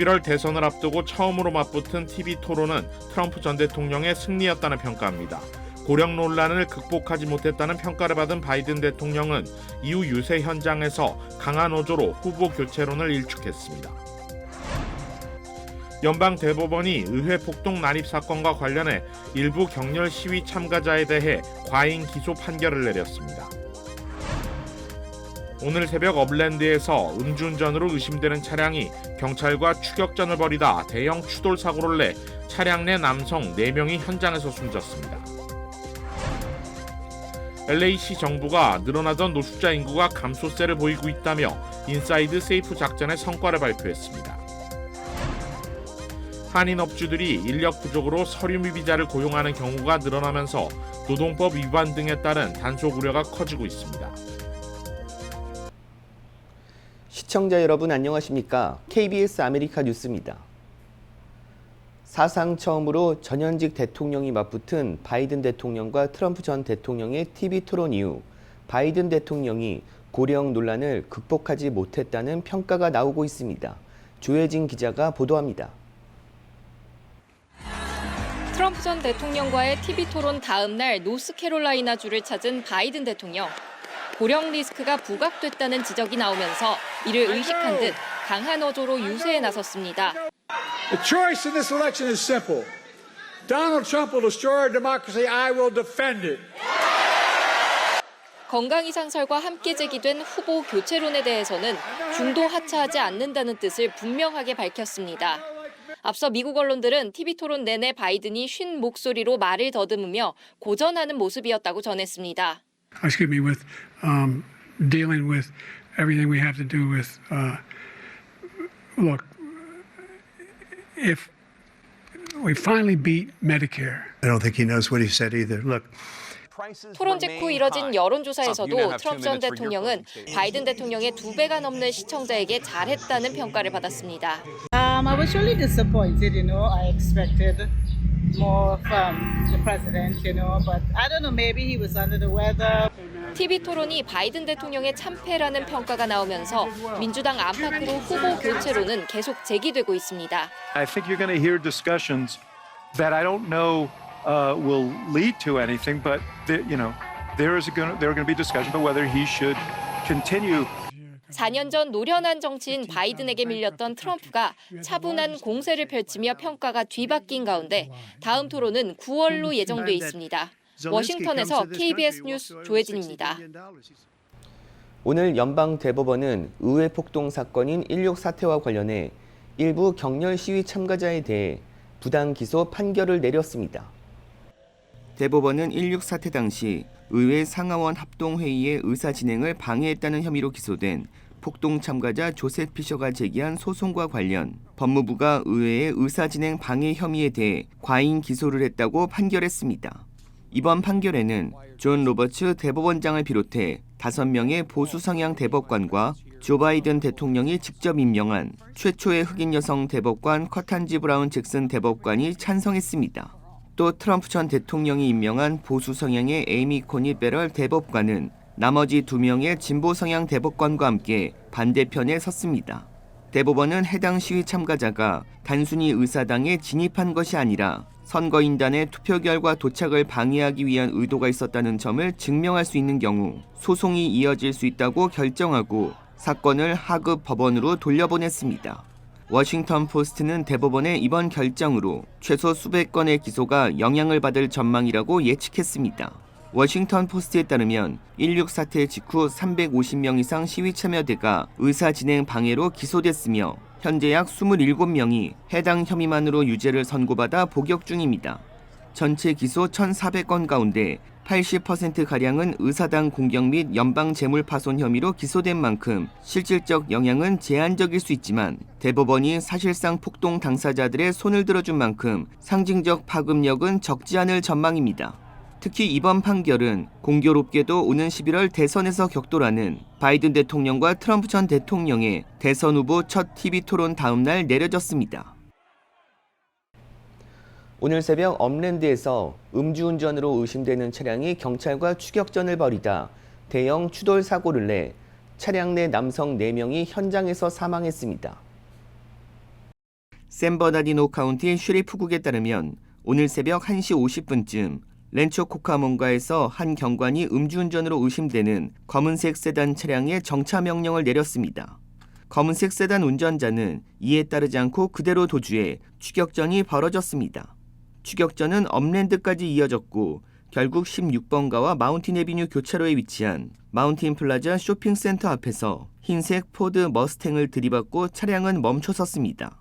11월 대선을 앞두고 처음으로 맞붙은 TV 토론은 트럼프 전 대통령의 승리였다는 평가입니다. 고령 논란을 극복하지 못했다는 평가를 받은 바이든 대통령은 이후 유세 현장에서 강한 어조로 후보 교체론을 일축했습니다. 연방 대법원이 의회 폭동 난입 사건과 관련해 일부 격렬 시위 참가자에 대해 과잉 기소 판결을 내렸습니다. 오늘 새벽 업랜드에서 음주운전으로 의심되는 차량이 경찰과 추격전을 벌이다 대형 추돌 사고를 내 차량 내 남성 4명이 현장에서 숨졌습니다. LA시 정부가 늘어나던 노숙자 인구가 감소세를 보이고 있다며 인사이드 세이프 작전의 성과를 발표했습니다. 한인 업주들이 인력 부족으로 서류 미비자를 고용하는 경우가 늘어나면서 노동법 위반 등에 따른 단속 우려가 커지고 있습니다. 시청자 여러분 안녕하십니까? KBS 아메리카 뉴스입니다. 사상 처음으로 전현직 대통령이 맞붙은 바이든 대통령과 트럼프 전 대통령의 TV 토론 이후 바이든 대통령이 고령 논란을 극복하지 못했다는 평가가 나오고 있습니다. 조혜진 기자가 보도합니다. 트럼프 전 대통령과의 TV 토론 다음 날 노스캐롤라이나주를 찾은 바이든 대통령. 고령 리스크가 부각됐다는 지적이 나오면서 이를 의식한 듯 강한 어조로 유세에 나섰습니다. The choice in this election is simple. Donald Trump will destroy our democracy. I will defend it. 건강 이상설과 함께 제기된 후보 교체론에 대해서는 중도 하차하지 않는다는 뜻을 분명하게 밝혔습니다. 앞서 미국 언론들은 TV 토론 내내 바이든이 쉰 목소리로 말을 더듬으며 고전하는 모습이었다고 전했습니다. excuse me, with um, dealing with everything we have to do with. Uh, look, if we finally beat Medicare, I don't think he knows what he said either. Look, 토론 직후 이뤄진 여론조사에서도 트럼프 전 대통령은 바이든 대통령의 두 배가 넘는 시청자에게 잘했다는 평가를 받았습니다. Um, I was really disappointed, you know. I expected more from the president, you know, but I don't know, maybe he was under the weather. TV 토론이 바이든 대통령의 참패라는 평가가 나오면서 민주당 안팎으로 후보 교체로는 계속 제기되고 있습니다. I think you're going to hear discussions that I don't know uh, will lead to anything, but there, you know, there is going there are going to be discussion about whether he should continue 4년 전 노련한 정치인 바이든에게 밀렸던 트럼프가 차분한 공세를 펼치며 평가가 뒤바뀐 가운데 다음 토론은 9월로 예정돼 있습니다. 워싱턴에서 KBS 뉴스 조혜진입니다. 오늘 연방 대법원은 의회 폭동 사건인 16 사태와 관련해 일부 격렬 시위 참가자에 대해 부당 기소 판결을 내렸습니다. 대법원은 16 사태 당시 의회 상하원 합동회의의 의사 진행을 방해했다는 혐의로 기소된 폭동 참가자 조셉 피셔가 제기한 소송과 관련 법무부가 의회의 의사 진행 방해 혐의에 대해 과잉 기소를 했다고 판결했습니다. 이번 판결에는 존 로버츠 대법원장을 비롯해 다섯 명의 보수 성향 대법관과 조 바이든 대통령이 직접 임명한 최초의 흑인 여성 대법관 커탄지 브라운 잭슨 대법관이 찬성했습니다. 또 트럼프 전 대통령이 임명한 보수 성향의 에이미 코니 베럴 대법관은 나머지 두 명의 진보 성향 대법관과 함께 반대편에 섰습니다. 대법원은 해당 시위 참가자가 단순히 의사당에 진입한 것이 아니라 선거인단의 투표 결과 도착을 방해하기 위한 의도가 있었다는 점을 증명할 수 있는 경우 소송이 이어질 수 있다고 결정하고 사건을 하급 법원으로 돌려보냈습니다. 워싱턴 포스트는 대법원의 이번 결정으로 최소 수백 건의 기소가 영향을 받을 전망이라고 예측했습니다. 워싱턴 포스트에 따르면 16 사태 직후 350명 이상 시위 참여대가 의사 진행 방해로 기소됐으며 현재 약 27명이 해당 혐의만으로 유죄를 선고받아 복역 중입니다. 전체 기소 1,400건 가운데 80%가량은 의사당 공격 및 연방 재물 파손 혐의로 기소된 만큼 실질적 영향은 제한적일 수 있지만 대법원이 사실상 폭동 당사자들의 손을 들어준 만큼 상징적 파급력은 적지 않을 전망입니다. 특히 이번 판결은 공교롭게도 오는 11월 대선에서 격돌하는 바이든 대통령과 트럼프 전 대통령의 대선 후보 첫 TV 토론 다음 날 내려졌습니다. 오늘 새벽 업랜드에서 음주운전으로 의심되는 차량이 경찰과 추격전을 벌이다 대형 추돌 사고를 내 차량 내 남성 4명이 현장에서 사망했습니다. 샌버나디노 카운티 쉐리프국에 따르면 오늘 새벽 1시 50분쯤 렌초 코카몬가에서 한 경관이 음주운전으로 의심되는 검은색 세단 차량에 정차 명령을 내렸습니다. 검은색 세단 운전자는 이에 따르지 않고 그대로 도주해 추격전이 벌어졌습니다. 추격전은 업랜드까지 이어졌고 결국 16번가와 마운틴 에비뉴 교차로에 위치한 마운틴 플라자 쇼핑센터 앞에서 흰색 포드 머스탱을 들이받고 차량은 멈춰섰습니다.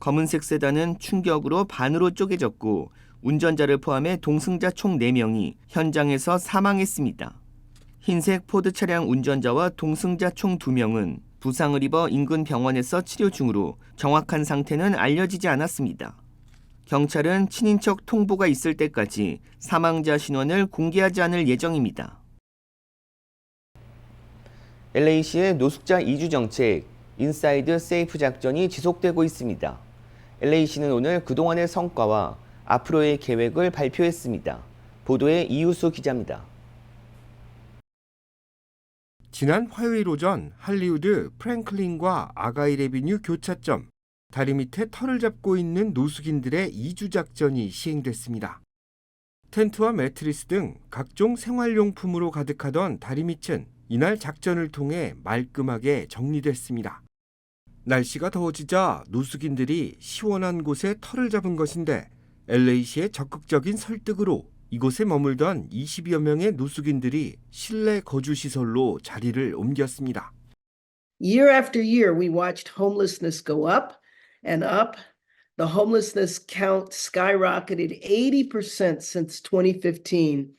검은색 세단은 충격으로 반으로 쪼개졌고 운전자를 포함해 동승자 총 4명이 현장에서 사망했습니다. 흰색 포드 차량 운전자와 동승자 총 2명은 부상을 입어 인근 병원에서 치료 중으로 정확한 상태는 알려지지 않았습니다. 경찰은 친인척 통보가 있을 때까지 사망자 신원을 공개하지 않을 예정입니다. LA시의 노숙자 이주 정책 인사이드 세이프 작전이 지속되고 있습니다. LA시는 오늘 그동안의 성과와 앞으로의 계획을 발표했습니다. 보도에 이우수 기자입니다. 지난 화요일 오전 할리우드 프랭클린과 아가일 에비뉴 교차점 다리 밑에 털을 잡고 있는 노숙인들의 이주 작전이 시행됐습니다. 텐트와 매트리스 등 각종 생활용품으로 가득하던 다리 밑은 이날 작전을 통해 말끔하게 정리됐습니다. 날씨가 더워지자 노숙인들이 시원한 곳에 털을 잡은 것인데 LA시의 적극적인 설득으로 이곳에 머물던 20여 명의 노숙인들이 실내 거주 시설로 자리를 옮겼습니다. Year after year, we watched homelessness go up and up. The homelessness count skyrocketed 80% since 2015.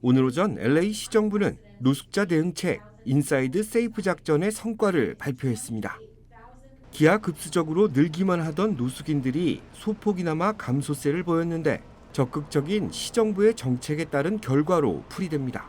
오늘 오전 LA 시정부는 노숙자 대응책 인사이드 세이프 작전의 성과를 발표했습니다. 기하급수적으로 늘기만 하던 노숙인들이 소폭이나마 감소세를 보였는데 적극적인 시정부의 정책에 따른 결과로 풀이됩니다.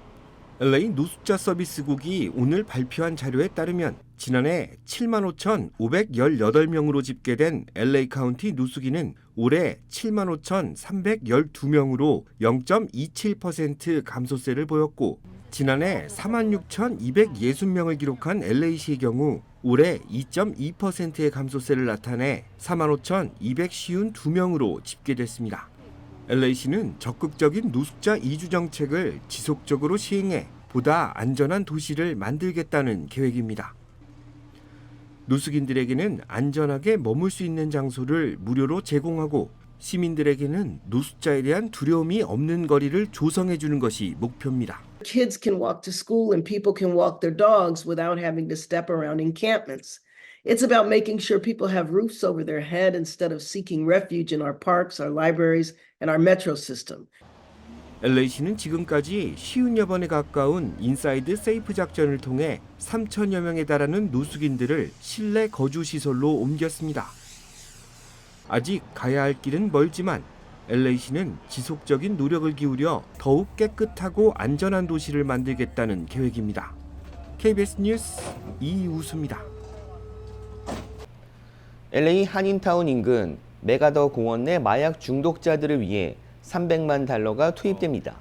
LA 노숙자 서비스국이 오늘 발표한 자료에 따르면 지난해 7만 5,518명으로 집계된 LA 카운티 노숙인은 올해 7만 5,312명으로 0.27% 감소세를 보였고 지난해 4만 6,260명을 기록한 LA시의 경우 올해 2.2%의 감소세를 나타내 4만 5,252명으로 집계됐습니다. LA시는 적극적인 노숙자 이주 정책을 지속적으로 시행해 보다 안전한 도시를 만들겠다는 계획입니다. 노숙인들에게는 안전하게 머물 수 있는 장소를 무료로 제공하고 시민들에게는 노숙자에 대한 두려움이 없는 거리를 조성해 주는 것이 목표입니다. Kids can walk to school and people can walk their dogs without having to step around encampments. It's about making sure people have roofs over their head instead of seeking refuge in our parks, our libraries, and our metro system. LA시는 지금까지 50여 번에 가까운 인사이드 세이프 작전을 통해 3천여 명에 달하는 노숙인들을 실내 거주 시설로 옮겼습니다. 아직 가야 할 길은 멀지만 LA시는 지속적인 노력을 기울여 더욱 깨끗하고 안전한 도시를 만들겠다는 계획입니다. KBS 뉴스 이우수입니다. LA 한인타운 인근 메가더 공원 내 마약 중독자들을 위해 300만 달러가 투입됩니다.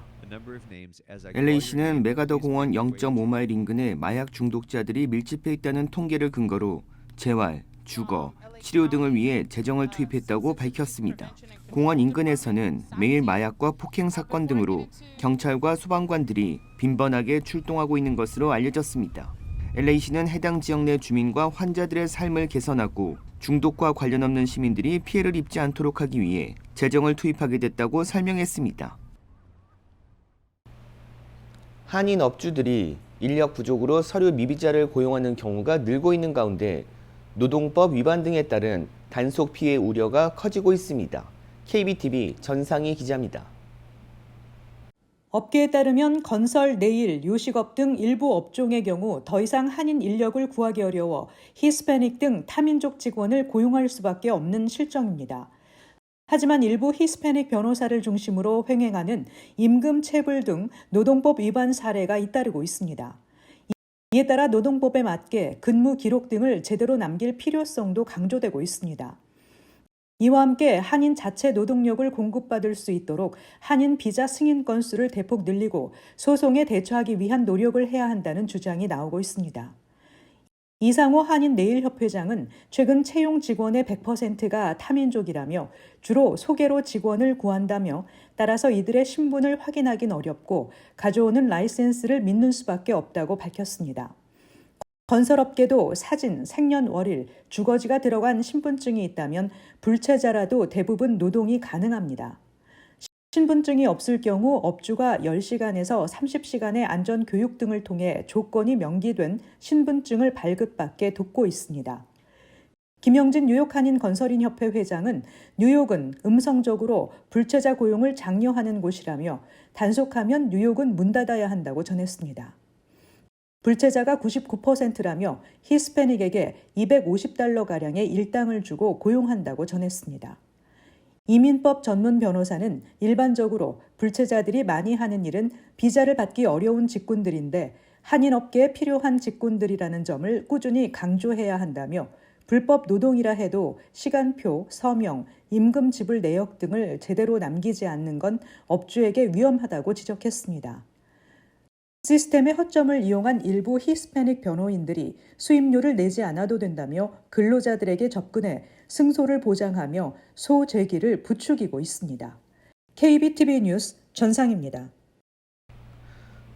LA시는 메가더 공원 0.5마일 인근에 마약 중독자들이 밀집해 있다는 통계를 근거로 재활, 주거, 치료 등을 위해 재정을 투입했다고 밝혔습니다. 공원 인근에서는 매일 마약과 폭행 사건 등으로 경찰과 소방관들이 빈번하게 출동하고 있는 것으로 알려졌습니다. LA시는 해당 지역 내 주민과 환자들의 삶을 개선하고 중독과 관련 없는 시민들이 피해를 입지 않도록 하기 위해 재정을 투입하게 됐다고 설명했습니다. 한인 업주들이 인력 부족으로 서류 미비자를 고용하는 경우가 늘고 있는 가운데 노동법 위반 등에 따른 단속 피해 우려가 커지고 있습니다. KBTV 전상희 기자입니다. 업계에 따르면 건설, 네일, 요식업 등 일부 업종의 경우 더 이상 한인 인력을 구하기 어려워 히스패닉 등 타민족 직원을 고용할 수밖에 없는 실정입니다. 하지만 일부 히스패닉 변호사를 중심으로 횡행하는 임금 체불 등 노동법 위반 사례가 잇따르고 있습니다. 이에 따라 노동법에 맞게 근무 기록 등을 제대로 남길 필요성도 강조되고 있습니다. 이와 함께 한인 자체 노동력을 공급받을 수 있도록 한인 비자 승인 건수를 대폭 늘리고 소송에 대처하기 위한 노력을 해야 한다는 주장이 나오고 있습니다. 이상호 한인 내일협회장은 최근 채용 직원의 100%가 타민족이라며 주로 소개로 직원을 구한다며 따라서 이들의 신분을 확인하긴 어렵고 가져오는 라이센스를 믿는 수밖에 없다고 밝혔습니다. 건설업계도 사진, 생년월일, 주거지가 들어간 신분증이 있다면 불체자라도 대부분 노동이 가능합니다. 신분증이 없을 경우 업주가 10시간에서 30시간의 안전 교육 등을 통해 조건이 명기된 신분증을 발급받게 돕고 있습니다. 김영진 뉴욕 한인 건설인 협회 회장은 뉴욕은 음성적으로 불체자 고용을 장려하는 곳이라며 단속하면 뉴욕은 문 닫아야 한다고 전했습니다. 불체자가 99%라며 히스패닉에게 250달러 가량의 일당을 주고 고용한다고 전했습니다. 이민법 전문 변호사는 일반적으로 불체자들이 많이 하는 일은 비자를 받기 어려운 직군들인데 한인업계에 필요한 직군들이라는 점을 꾸준히 강조해야 한다며 불법 노동이라 해도 시간표, 서명, 임금 지불 내역 등을 제대로 남기지 않는 건 업주에게 위험하다고 지적했습니다. 시스템의 허점을 이용한 일부 히스패닉 변호인들이 수임료를 내지 않아도 된다며 근로자들에게 접근해 승소를 보장하며 소재기를 부추기고 있습니다. KBTV 뉴스 전상입니다.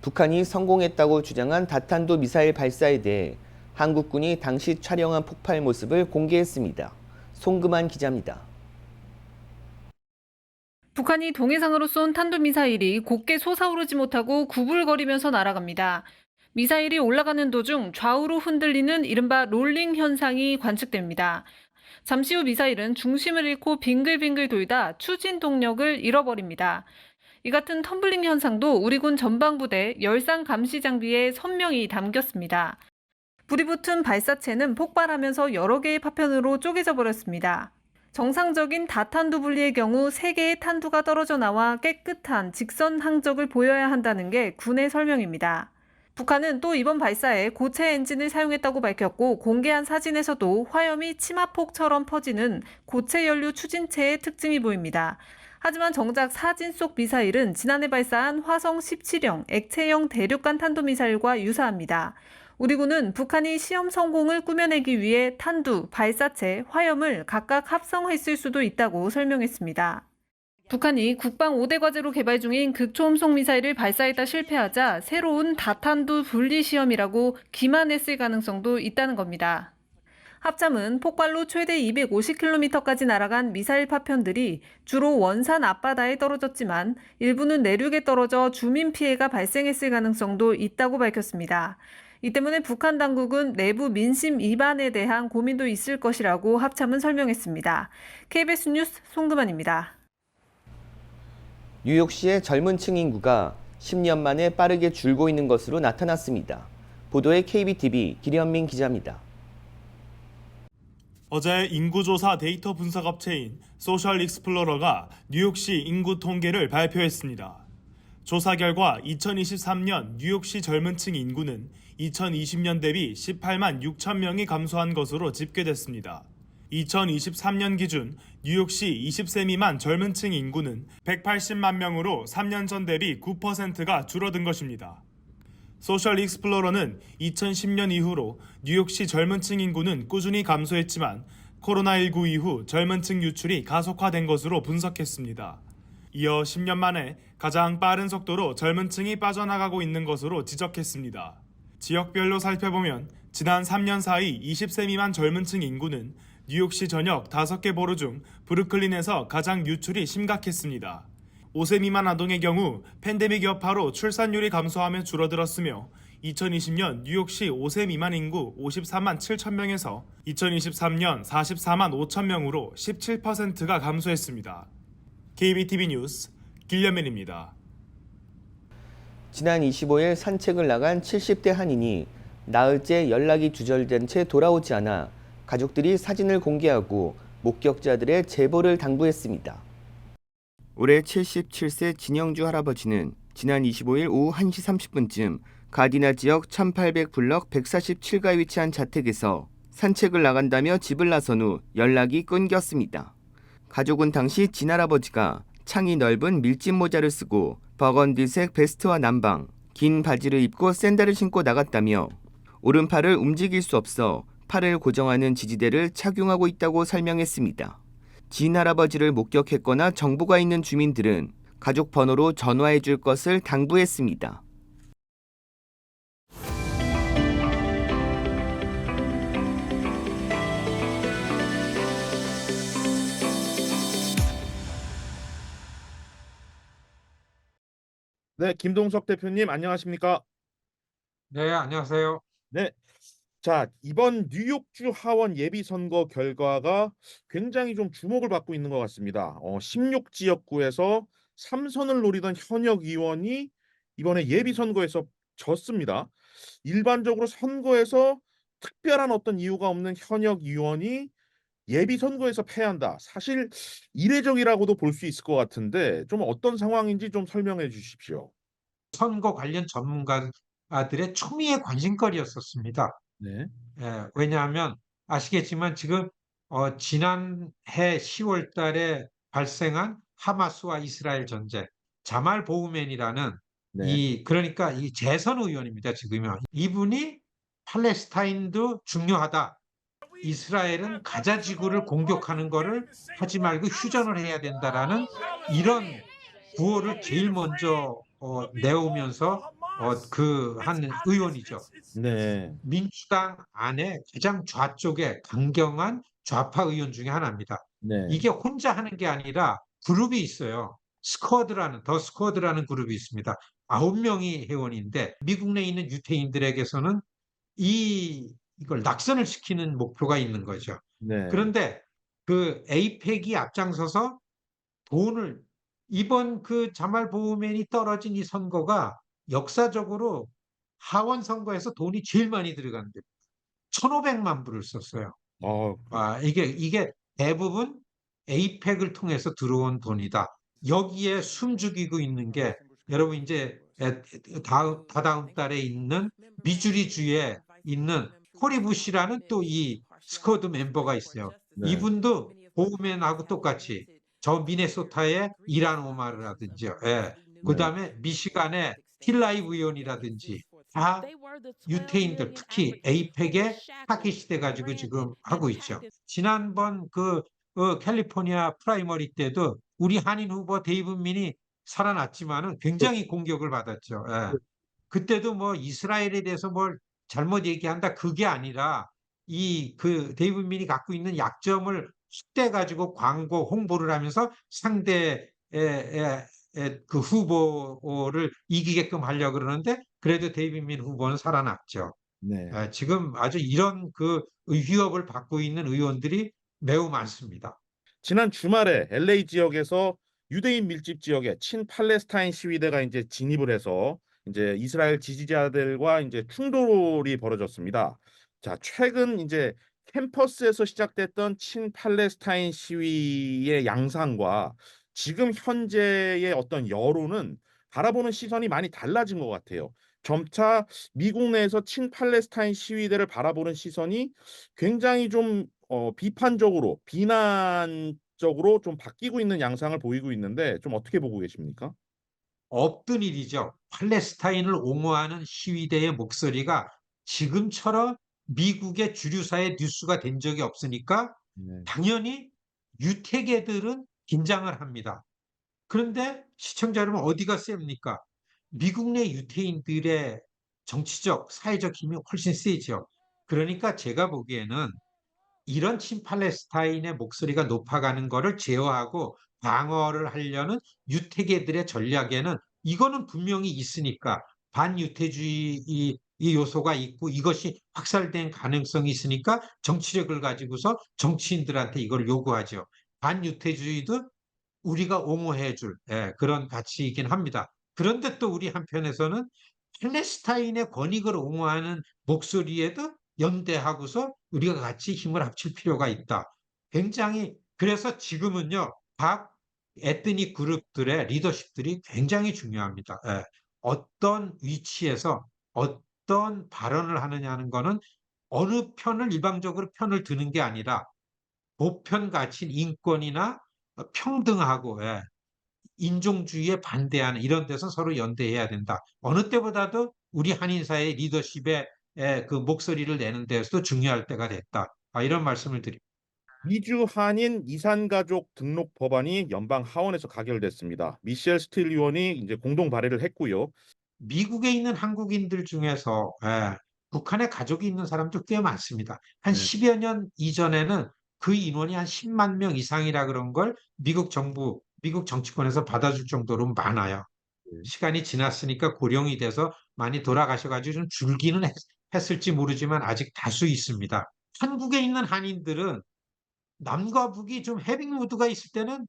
북한이 성공했다고 주장한 다탄도 미사일 발사에 대해 한국군이 당시 촬영한 폭발 모습을 공개했습니다. 송금한 기자입니다. 북한이 동해상으로 쏜 탄도미사일이 곱게 솟아오르지 못하고 구불거리면서 날아갑니다. 미사일이 올라가는 도중 좌우로 흔들리는 이른바 롤링 현상이 관측됩니다. 잠시 후 미사일은 중심을 잃고 빙글빙글 돌다 추진 동력을 잃어버립니다. 이 같은 텀블링 현상도 우리 군 전방부대 열상 감시 장비에 선명히 담겼습니다. 불이 붙은 발사체는 폭발하면서 여러 개의 파편으로 쪼개져 버렸습니다. 정상적인 다탄두 분리의 경우 3개의 탄두가 떨어져 나와 깨끗한 직선 항적을 보여야 한다는 게 군의 설명입니다. 북한은 또 이번 발사에 고체 엔진을 사용했다고 밝혔고 공개한 사진에서도 화염이 치마폭처럼 퍼지는 고체 연료 추진체의 특징이 보입니다. 하지만 정작 사진 속 미사일은 지난해 발사한 화성 17형 액체형 대륙간 탄도미사일과 유사합니다. 우리 군은 북한이 시험 성공을 꾸며내기 위해 탄두, 발사체, 화염을 각각 합성했을 수도 있다고 설명했습니다. 북한이 국방 5대 과제로 개발 중인 극초음속 미사일을 발사했다 실패하자 새로운 다탄두 분리 시험이라고 기만했을 가능성도 있다는 겁니다. 합참은 폭발로 최대 250km까지 날아간 미사일 파편들이 주로 원산 앞바다에 떨어졌지만 일부는 내륙에 떨어져 주민 피해가 발생했을 가능성도 있다고 밝혔습니다. 이 때문에 북한 당국은 내부 민심 이반에 대한 고민도 있을 것이라고 합참은 설명했습니다. KBS 뉴스 송금환입니다. 뉴욕시의 젊은 층 인구가 10년 만에 빠르게 줄고 있는 것으로 나타났습니다. 보도에 KBTV 김현민 기자입니다. 어제 인구조사 데이터 분석 업체인 소셜 익스플로러가 뉴욕시 인구 통계를 발표했습니다. 조사 결과 2023년 뉴욕시 젊은 층 인구는 2020년 대비 18만 6천 명이 감소한 것으로 집계됐습니다. 2023년 기준 뉴욕시 20세 미만 젊은 층 인구는 180만 명으로 3년 전 대비 9%가 줄어든 것입니다. 소셜 익스플로러는 2010년 이후로 뉴욕시 젊은 층 인구는 꾸준히 감소했지만 코로나19 이후 젊은 층 유출이 가속화된 것으로 분석했습니다. 이어 10년 만에 가장 빠른 속도로 젊은 층이 빠져나가고 있는 것으로 지적했습니다. 지역별로 살펴보면 지난 3년 사이 20세 미만 젊은 층 인구는 뉴욕시 전역 5개 보로 중 브루클린에서 가장 유출이 심각했습니다. 5세 미만 아동의 경우 팬데믹 여파로 출산율이 감소하며 줄어들었으며 2020년 뉴욕시 5세 미만 인구 54만 7천 명에서 2023년 44만 5천 명으로 17%가 감소했습니다. KBTV 뉴스 길려맨입니다. 지난 25일 산책을 나간 70대 한인이 나흘째 연락이 두절된 채 돌아오지 않아 가족들이 사진을 공개하고 목격자들의 제보를 당부했습니다. 올해 77세 진영주 할아버지는 지난 25일 오후 1시 30분쯤 가디나 지역 1800 블럭 147가에 위치한 자택에서 산책을 나간다며 집을 나선 후 연락이 끊겼습니다. 가족은 당시 진할아버지가 창이 넓은 밀짚 모자를 쓰고 버건디색 베스트와 남방, 긴 바지를 입고 샌들을 신고 나갔다며 오른팔을 움직일 수 없어 팔을 고정하는 지지대를 착용하고 있다고 설명했습니다. 진 할아버지를 목격했거나 정보가 있는 주민들은 가족 번호로 전화해 줄 것을 당부했습니다. 네, 김동석 대표님 안녕하십니까? 네, 안녕하세요. 네. 자, 이번 뉴욕주 하원 예비 선거 결과가 굉장히 좀 주목을 받고 있는 것 같습니다. 어, 16지역구에서 삼선을 노리던 현역 의원이 이번에 예비 선거에서 졌습니다. 일반적으로 선거에서 특별한 어떤 이유가 없는 현역 의원이 예비 선거에서 패한다. 사실 이례적이라고도 볼 수 있을 것 같은데 좀 어떤 상황인지 좀 설명해 주십시오. 선거 관련 전문가들의 초미의 관심거리였었습니다. 네. 예, 왜냐하면 아시겠지만 지금 어, 지난해 10월 달에 발생한 하마스와 이스라엘 전쟁, 자말 보우맨이라는 네. 이 그러니까 이 재선 의원입니다. 지금요. 이분이 팔레스타인도 중요하다. 이스라엘은 가자 지구를 공격하는 거를 하지 말고 휴전을 해야 된다라는 이런 구호를 제일 먼저 어, 내오면서 어, 그 한 의원이죠. 네. 민주당 안에 가장 좌쪽에 강경한 좌파 의원 중에 하나입니다. 네. 이게 혼자 하는 게 아니라 그룹이 있어요. 스쿼드라는 더 스쿼드라는 그룹이 있습니다. 아홉 명이 회원인데 미국 내에 있는 유태인들에게서는 이 이걸 낙선을 시키는 목표가 있는 거죠. 네. 그런데 그 에이펙이 앞장서서 돈을 이번 그 자말 보우맨이 떨어진 이 선거가 역사적으로 하원 선거에서 돈이 제일 많이 들어간 데 1,500만 불을 썼어요. 어, 아, 이게 이게 대부분 에이펙을 통해서 들어온 돈이다. 여기에 숨죽이고 있는 게 여러분 이제 에- 다음 다다음 달에 있는 미주리 주에 있는 코리 부시라는 또 이 스쿼드 멤버가 있어요. 네. 이분도 보우맨하고 똑같이 저 미네소타의 이란 오마르라든지요. 예. 그다음에 미시간의 틸라이브 의원이라든지 다 유태인들 특히 에이펙에 타깃이 가지고 지금 하고 있죠. 지난번 그 어, 캘리포니아 프라이머리 때도 우리 한인 후보 데이브민이 살아났지만은 굉장히 공격을 받았죠. 예. 그때도 뭐 이스라엘에 대해서 뭘 잘못 얘기한다 그게 아니라 이 그 데이브민이 갖고 있는 약점을 쑥대 가지고 광고 홍보를 하면서 상대 그 후보를 이기게끔 하려고 그러는데 그래도 데이비민 후보는 살아났죠. 네. 아, 지금 아주 이런 그 위협을 받고 있는 의원들이 매우 많습니다. 지난 주말에 LA 지역에서 유대인 밀집 지역에 친팔레스타인 시위대가 이제 진입을 해서 이제 이스라엘 지지자들과 이제 충돌이 벌어졌습니다. 자, 최근 이제 캠퍼스에서 시작됐던 친팔레스타인 시위의 양상과 지금 현재의 어떤 여론은 바라보는 시선이 많이 달라진 것 같아요. 점차 미국 내에서 친팔레스타인 시위대를 바라보는 시선이 굉장히 좀 어, 비판적으로 비난적으로 좀 바뀌고 있는 양상을 보이고 있는데 좀 어떻게 보고 계십니까? 없던 일이죠. 팔레스타인을 옹호하는 시위대의 목소리가 지금처럼 미국의 주류사의 뉴스가 된 적이 없으니까 네. 당연히 유태계들은 긴장을 합니다. 그런데 시청자 여러분 어디가 셉니까? 미국 내 유태인들의 정치적, 사회적 힘이 훨씬 세죠. 그러니까 제가 보기에는 이런 친팔레스타인의 목소리가 높아가는 거를 제어하고 방어를 하려는 유태계들의 전략에는 이거는 분명히 있으니까 반유태주의 이, 이 요소가 있고 이것이 확산된 가능성이 있으니까 정치력을 가지고서 정치인들한테 이걸 요구하죠. 반유태주의도 우리가 옹호해 줄 예, 그런 가치이긴 합니다. 그런데 또 우리 한편에서는 팔레스타인의 권익을 옹호하는 목소리에도 연대하고서 우리가 같이 힘을 합칠 필요가 있다. 굉장히 그래서 지금은요 각 에트닉 그룹들의 리더십들이 굉장히 중요합니다. 예. 어떤 위치에서 어떤 발언을 하느냐는 거는 어느 편을 일방적으로 편을 드는 게 아니라 보편 가치인 인권이나 평등하고 예. 인종주의에 반대하는 이런 데서 서로 연대해야 된다. 어느 때보다도 우리 한인사의 리더십의 그 목소리를 내는 데서도 중요할 때가 됐다. 아, 이런 말씀을 드립니다. 미주 한인 이산가족 등록 법안이 연방 하원에서 가결됐습니다. 미셸 스틸 의원이 이제 공동 발의를 했고요. 미국에 있는 한국인들 중에서 예, 북한에 가족이 있는 사람도 꽤 많습니다. 한 네. 10여 년 이전에는 그 인원이 한 10만 명 이상이라 그런 걸 미국 정부, 미국 정치권에서 받아줄 정도로 많아요. 시간이 지났으니까 고령이 돼서 많이 돌아가셔가지고 좀 줄기는 했, 했을지 모르지만 아직 다수 있습니다. 한국에 있는 한인들은 남과 북이 좀 해빙 무드가 있을 때는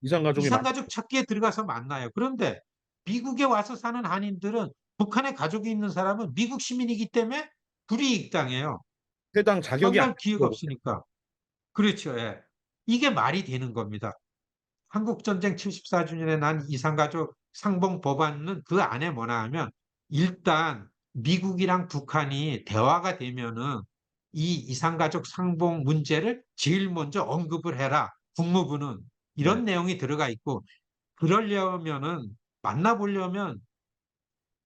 이산가족이 이산가족 찾기에 들어가서 만나요. 그런데 미국에 와서 사는 한인들은 북한에 가족이 있는 사람은 미국 시민이기 때문에 불이익당해요. 해당 자격이 안 기회가 없으니까. 그렇죠. 예. 이게 말이 되는 겁니다. 한국전쟁 74주년에 난 이산가족 상봉 법안은 그 안에 뭐나 하면 일단 미국이랑 북한이 대화가 되면은 이 이산가족 상봉 문제를 제일 먼저 언급을 해라. 국무부는 이런 내용이 들어가 있고 그러려면은 만나보려면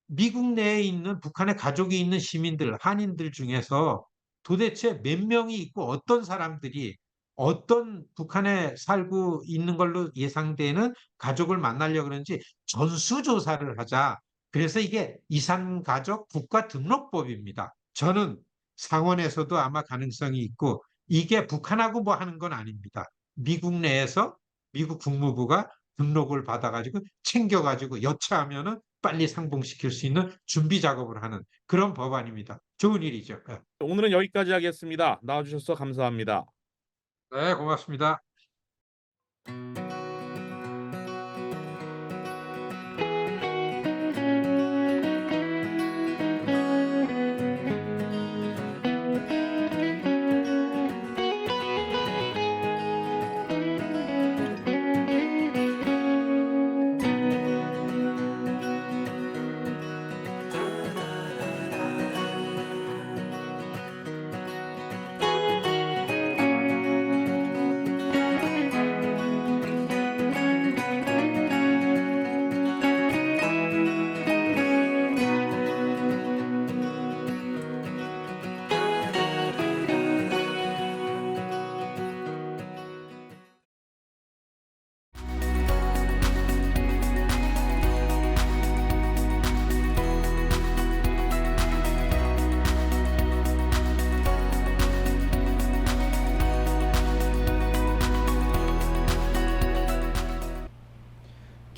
미국 내에 있는 북한에 가족이 있는 시민들, 한인들 중에서 도대체 몇 명이 있고 어떤 사람들이 어떤 북한에 살고 있는 걸로 예상되는 가족을 만나려고 그러는지 전수조사를 하자. 그래서 이게 이산가족 국가등록법입니다. 저는 상원에서도 아마 가능성이 있고 이게 북한하고 뭐 하는 건 아닙니다. 미국 내에서 미국 국무부가 등록을 받아가지고 챙겨가지고 여차하면은 빨리 상봉시킬 수 있는 준비 작업을 하는 그런 법안입니다. 좋은 일이죠. 예. 오늘은 여기까지 하겠습니다. 나와주셔서 감사합니다. 네, 고맙습니다.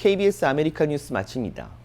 KBS 아메리카 뉴스 마칩니다.